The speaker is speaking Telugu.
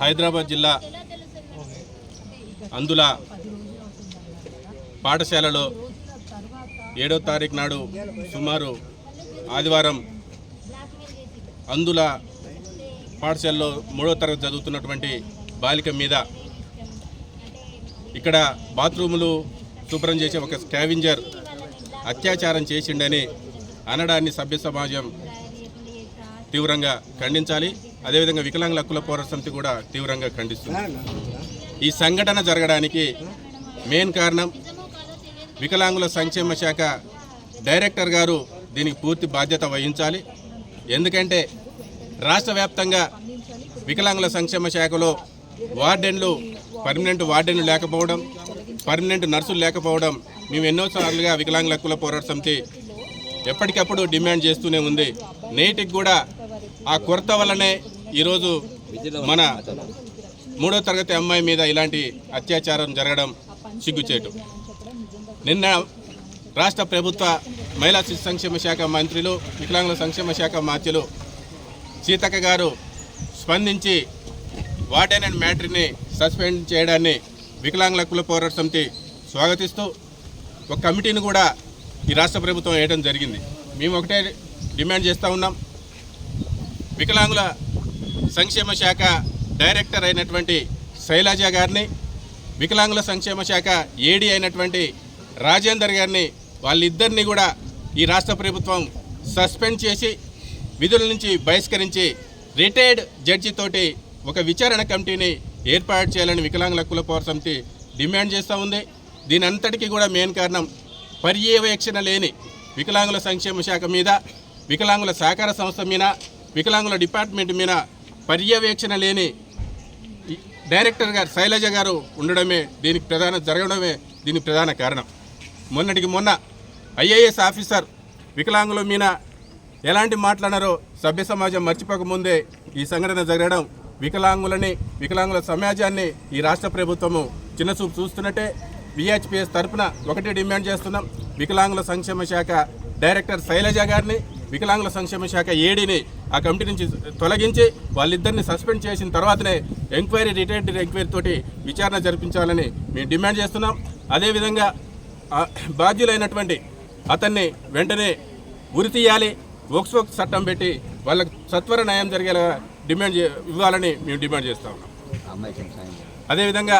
హైదరాబాద్ జిల్లా అందుల పాఠశాలలో ఏడో తారీఖు నాడు సుమారు ఆదివారం అందుల పాఠశాలలో మూడో తరగతి చదువుతున్నటువంటి బాలిక మీద ఇక్కడ బాత్రూములు శుభ్రం చేసే ఒక స్కావింజర్ అత్యాచారం చేసిండని అనడాన్ని సభ్య సమాజం తీవ్రంగా ఖండించాలి. అదేవిధంగా వికలాంగుల హక్కుల పోరాట సమితి కూడా తీవ్రంగా ఖండిస్తుంది. ఈ సంఘటన జరగడానికి మెయిన్ కారణం వికలాంగుల సంక్షేమ శాఖ డైరెక్టర్ గారు దీనికి పూర్తి బాధ్యత వహించాలి. ఎందుకంటే రాష్ట్ర వ్యాప్తంగా వికలాంగుల సంక్షేమ శాఖలో వార్డెన్లు పర్మనెంట్ వార్డెన్లు లేకపోవడం పర్మనెంట్ నర్సులు లేకపోవడం మేము ఎన్నోసార్లుగా వికలాంగుల హక్కుల పోరాట సమితి ఎప్పటికప్పుడు డిమాండ్ చేస్తూనే ఉంది. నేటికి కూడా ఆ కొరత వల్లనే ఈరోజు మన మూడో తరగతి అమ్మాయి మీద ఇలాంటి అత్యాచారం జరగడం సిగ్గుచేటు. నిన్న రాష్ట్ర ప్రభుత్వ మహిళా శిశు సంక్షేమ శాఖ మంత్రులు వికలాంగుల సంక్షేమ శాఖ మంత్రులు సీతక్క గారు స్పందించి వార్డెన్ అండ్ మ్యాట్రిని సస్పెండ్ చేయడాన్ని వికలాంగుల కుల పోరాట సమితి స్వాగతిస్తూ ఒక కమిటీని కూడా ఈ రాష్ట్ర ప్రభుత్వం వేయడం జరిగింది. మేము ఒకటే డిమాండ్ చేస్తూ ఉన్నాం. వికలాంగుల సంక్షేమ శాఖ డైరెక్టర్ అయినటువంటి శైలజ గారిని వికలాంగుల సంక్షేమ శాఖ ఏడీ అయినటువంటి రాజేందర్ గారిని వాళ్ళిద్దరిని కూడా ఈ రాష్ట్ర ప్రభుత్వం సస్పెండ్ చేసి విధుల నుంచి బహిష్కరించి రిటైర్డ్ జడ్జితోటి ఒక విచారణ కమిటీని ఏర్పాటు చేయాలని వికలాంగుల హక్కుల పౌర సమితి డిమాండ్ చేస్తూ ఉంది. దీని అంతటికీ కూడా మెయిన్ కారణం పర్యవేక్షణ లేని వికలాంగుల సంక్షేమ శాఖ మీద వికలాంగుల సహకార సంస్థ మీద వికలాంగుల డిపార్ట్మెంట్ మీద పర్యవేక్షణ లేని డైరెక్టర్ గారు శైలజ గారు ఉండడమే దీనికి ప్రధాన జరగడమే దీనికి ప్రధాన కారణం. మొన్నటికి మొన్న ఐఏఎస్ ఆఫీసర్ వికలాంగుల మీద ఎలాంటి మాట్లాడారో సభ్య సమాజం మర్చిపోకముందే ఈ సంఘటన జరగడం వికలాంగులని వికలాంగుల సమాజాన్ని ఈ రాష్ట్ర ప్రభుత్వము చిన్నచూపు చూస్తున్నట్టే విహెచ్పిఎస్ తరఫున ఒకటి డిమాండ్ చేస్తున్నాం. వికలాంగుల సంక్షేమ శాఖ డైరెక్టర్ శైలజ గారిని వికలాంగుల సంక్షేమ శాఖ ఏడీని ఆ కమిటీ నుంచి తొలగించి వాళ్ళిద్దరిని సస్పెండ్ చేసిన తర్వాతనే ఎంక్వైరీ రిటైర్డ్ ఎంక్వైరీ తోటి విచారణ జరిపించాలని మేము డిమాండ్ చేస్తున్నాం. అదేవిధంగా బాధ్యులైనటువంటి అతన్ని వెంటనే ఉరి తీయాలి. వోక్స్వో చట్టం పెట్టి వాళ్ళకు సత్వర న్యాయం జరిగేలా డిమాండ్ ఇవ్వాలని మేము డిమాండ్ చేస్తా ఉన్నాం. అదేవిధంగా